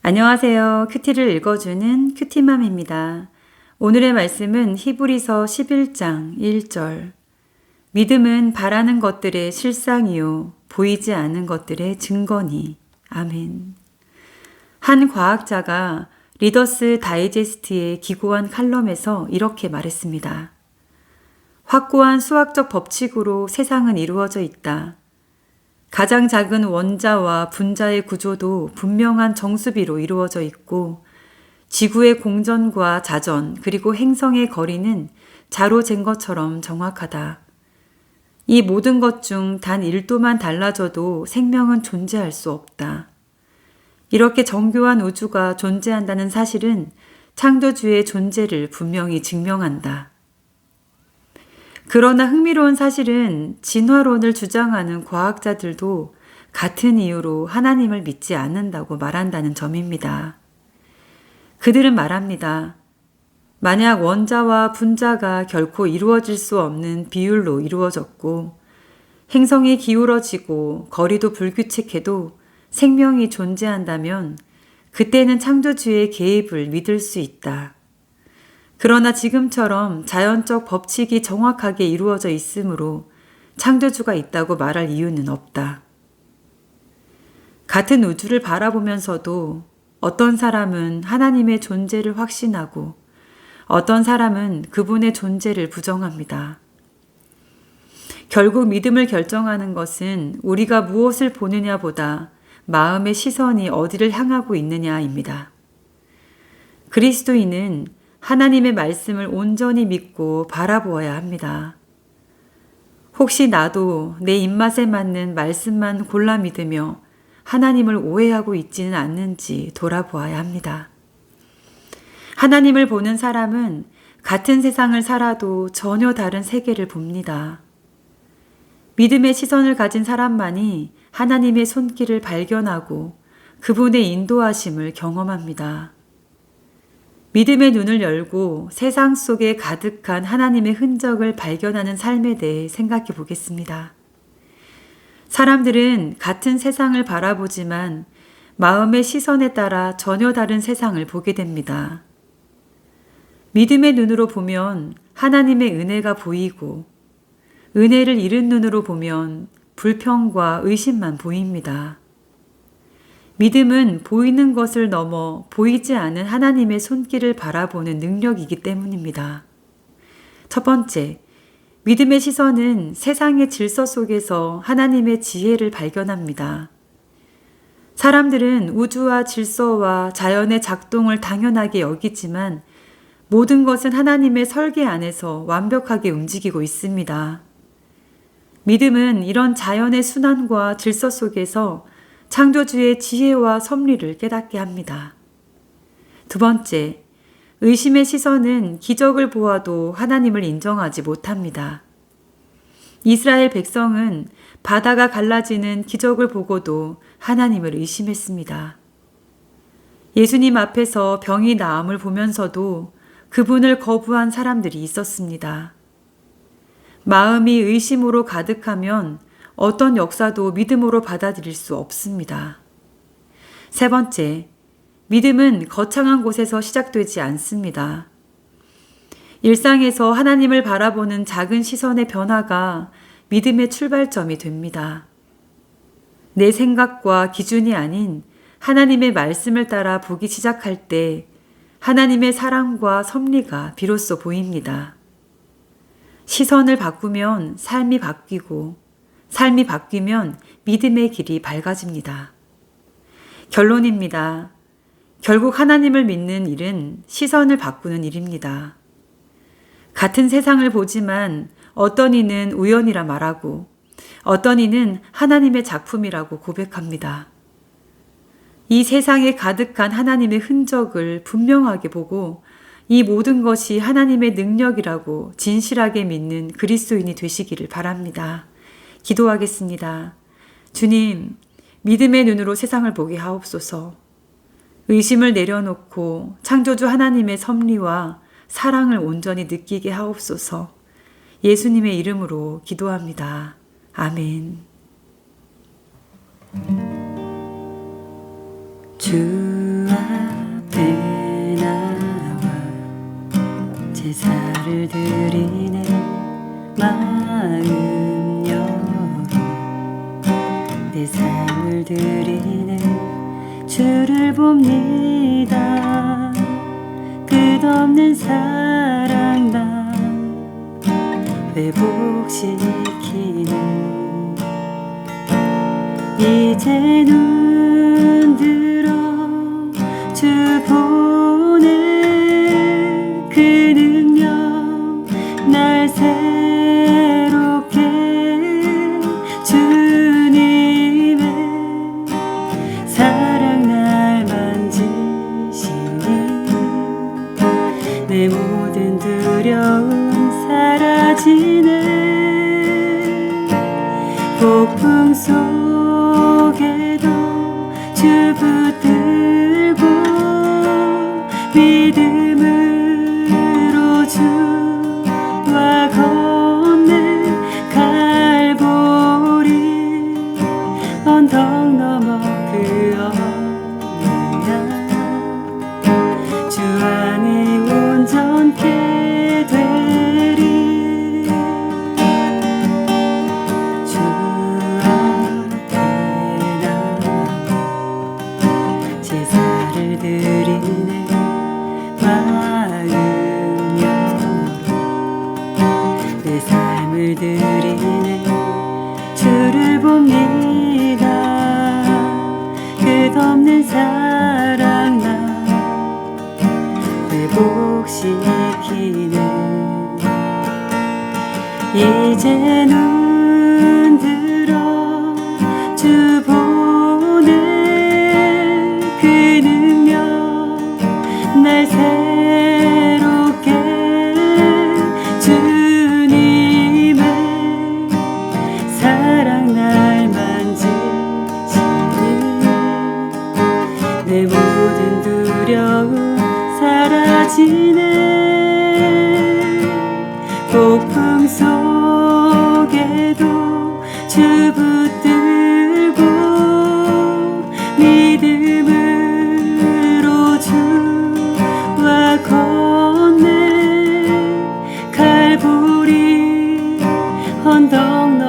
안녕하세요. 큐티를 읽어주는 큐티맘입니다. 오늘의 말씀은 히브리서 11장 1절. 믿음은 바라는 것들의 실상이요, 보이지 않은 것들의 증거니. 아멘. 한 과학자가 리더스 다이제스트의 기고한 칼럼에서 이렇게 말했습니다. 확고한 수학적 법칙으로 세상은 이루어져 있다. 가장 작은 원자와 분자의 구조도 분명한 정수비로 이루어져 있고 지구의 공전과 자전 그리고 행성의 거리는 자로 잰 것처럼 정확하다. 이 모든 것 중 단 1도만 달라져도 생명은 존재할 수 없다. 이렇게 정교한 우주가 존재한다는 사실은 창조주의 존재를 분명히 증명한다. 그러나 흥미로운 사실은 진화론을 주장하는 과학자들도 같은 이유로 하나님을 믿지 않는다고 말한다는 점입니다. 그들은 말합니다. 만약 원자와 분자가 결코 이루어질 수 없는 비율로 이루어졌고 행성이 기울어지고 거리도 불규칙해도 생명이 존재한다면 그때는 창조주의 개입을 믿을 수 있다. 그러나 지금처럼 자연적 법칙이 정확하게 이루어져 있으므로 창조주가 있다고 말할 이유는 없다. 같은 우주를 바라보면서도 어떤 사람은 하나님의 존재를 확신하고 어떤 사람은 그분의 존재를 부정합니다. 결국 믿음을 결정하는 것은 우리가 무엇을 보느냐 보다 마음의 시선이 어디를 향하고 있느냐입니다. 그리스도인은 하나님의 말씀을 온전히 믿고 바라보아야 합니다. 혹시 나도 내 입맛에 맞는 말씀만 골라 믿으며 하나님을 오해하고 있지는 않는지 돌아보아야 합니다. 하나님을 보는 사람은 같은 세상을 살아도 전혀 다른 세계를 봅니다. 믿음의 시선을 가진 사람만이 하나님의 손길을 발견하고 그분의 인도하심을 경험합니다. 믿음의 눈을 열고 세상 속에 가득한 하나님의 흔적을 발견하는 삶에 대해 생각해 보겠습니다. 사람들은 같은 세상을 바라보지만 마음의 시선에 따라 전혀 다른 세상을 보게 됩니다. 믿음의 눈으로 보면 하나님의 은혜가 보이고 은혜를 잃은 눈으로 보면 불평과 의심만 보입니다. 믿음은 보이는 것을 넘어 보이지 않은 하나님의 손길을 바라보는 능력이기 때문입니다. 첫 번째, 믿음의 시선은 세상의 질서 속에서 하나님의 지혜를 발견합니다. 사람들은 우주와 질서와 자연의 작동을 당연하게 여기지만 모든 것은 하나님의 설계 안에서 완벽하게 움직이고 있습니다. 믿음은 이런 자연의 순환과 질서 속에서 창조주의 지혜와 섭리를 깨닫게 합니다. 두 번째, 의심의 시선은 기적을 보아도 하나님을 인정하지 못합니다. 이스라엘 백성은 바다가 갈라지는 기적을 보고도 하나님을 의심했습니다. 예수님 앞에서 병이 나음을 보면서도 그분을 거부한 사람들이 있었습니다. 마음이 의심으로 가득하면 어떤 역사도 믿음으로 받아들일 수 없습니다. 세 번째, 믿음은 거창한 곳에서 시작되지 않습니다. 일상에서 하나님을 바라보는 작은 시선의 변화가 믿음의 출발점이 됩니다. 내 생각과 기준이 아닌 하나님의 말씀을 따라 보기 시작할 때 하나님의 사랑과 섭리가 비로소 보입니다. 시선을 바꾸면 삶이 바뀌고 삶이 바뀌면 믿음의 길이 밝아집니다. 결론입니다. 결국 하나님을 믿는 일은 시선을 바꾸는 일입니다. 같은 세상을 보지만 어떤 이는 우연이라 말하고 어떤 이는 하나님의 작품이라고 고백합니다. 이 세상에 가득한 하나님의 흔적을 분명하게 보고 이 모든 것이 하나님의 능력이라고 진실하게 믿는 그리스도인이 되시기를 바랍니다. 기도하겠습니다. 주님, 믿음의 눈으로 세상을 보게 하옵소서. 의심을 내려놓고 창조주 하나님의 섭리와 사랑을 온전히 느끼게 하옵소서. 예수님의 이름으로 기도합니다. 아멘. 주 앞에 나와 제사를 드리네 내 삶을 드리는 주를 봅니다. 끝없는 사랑만 회복시키는 이제 눈 들어 주보 내 모든 두려움 사라지네. 폭풍 속 이 속에도 주 붙들고 믿음으로 주와 건네 갈부리 언덕 너